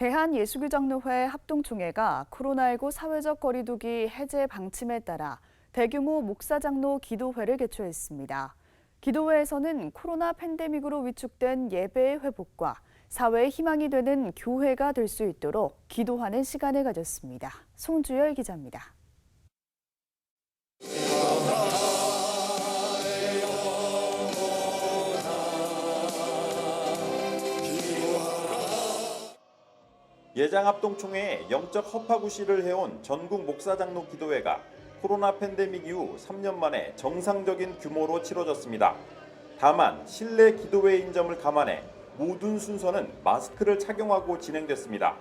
대한예수교장로회 합동총회가 코로나19 사회적 거리두기 해제 방침에 따라 대규모 목사장로 기도회를 개최했습니다. 기도회에서는 코로나 팬데믹으로 위축된 예배의 회복과 사회의 희망이 되는 교회가 될 수 있도록 기도하는 시간을 가졌습니다. 송주열 기자입니다. 예장합동총회에 영적 허파구시를 해온 전국 목사장로 기도회가 코로나 팬데믹 이후 3년 만에 정상적인 규모로 치러졌습니다. 다만 실내 기도회인 점을 감안해 모든 순서는 마스크를 착용하고 진행됐습니다.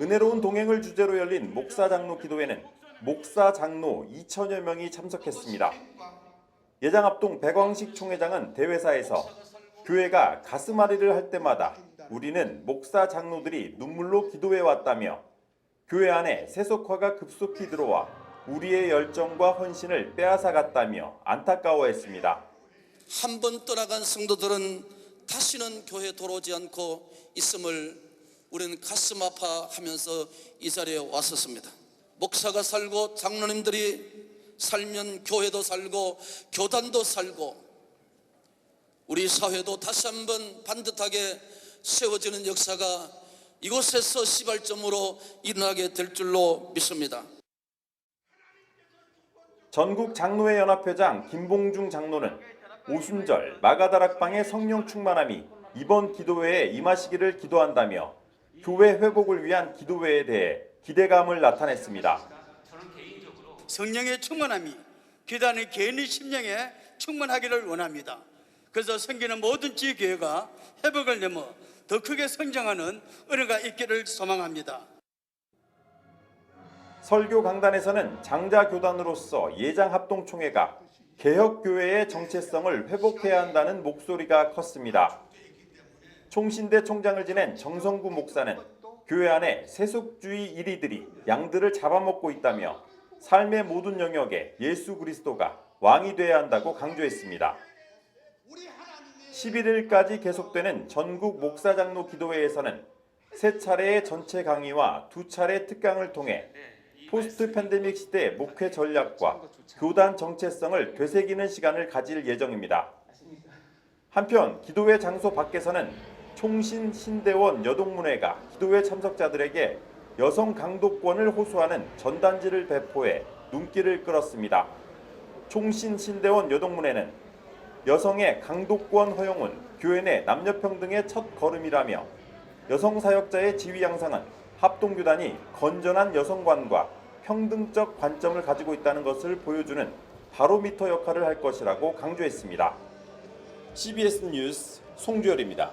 은혜로운 동행을 주제로 열린 목사장로 기도회는 목사장로 2천여 명이 참석했습니다. 예장합동 백왕식 총회장은 대회사에서 교회가 가슴앓이를 할 때마다 우리는 목사 장로들이 눈물로 기도해 왔다며 교회 안에 세속화가 급속히 들어와 우리의 열정과 헌신을 빼앗아 갔다며 안타까워했습니다. 한 번 떠나간 성도들은 다시는 교회 돌아오지 않고 있음을 우리는 가슴 아파하면서 이 자리에 왔었습니다. 목사가 살고 장로님들이 살면 교회도 살고 교단도 살고 우리 사회도 다시 한번 반듯하게 세워지는 역사가 이곳에서 시발점으로 일어나게 될 줄로 믿습니다. 전국 장로회 연합회장 김봉중 장로는 오순절 마가다락방의 성령 충만함이 이번 기도회에 임하시기를 기도한다며 교회 회복을 위한 기도회에 대해 기대감을 나타냈습니다. 성령의 충만함이 교단의 개인의 심령에 충만하기를 원합니다. 그래서 생기는 모든 지교회가 회복을 넘어 더 크게 성장하는 은혜가 있기를 소망합니다. 설교 강단에서는 장자 교단으로서 예장 합동 총회가 개혁 교회의 정체성을 회복해야 한다는 목소리가 컸습니다. 총신대 총장을 지낸 정성구 목사는 교회 안에 세속주의 이리들이 양들을 잡아먹고 있다며 삶의 모든 영역에 예수 그리스도가 왕이 돼야 한다고 강조했습니다. 11일까지 계속되는 전국 목사장로 기도회에서는 세 차례의 전체 강의와 두 차례 특강을 통해 포스트 팬데믹 시대 목회 전략과 교단 정체성을 되새기는 시간을 가질 예정입니다. 한편 기도회 장소 밖에서는 총신 신대원 여동문회가 기도회 참석자들에게 여성 강도권을 호소하는 전단지를 배포해 눈길을 끌었습니다. 총신 신대원 여동문회는 여성의 강도권 허용은 교회 내 남녀평등의 첫 걸음이라며 여성 사역자의 지위 양상은 합동교단이 건전한 여성관과 평등적 관점을 가지고 있다는 것을 보여주는 바로미터 역할을 할 것이라고 강조했습니다. CBS 뉴스 송주열입니다.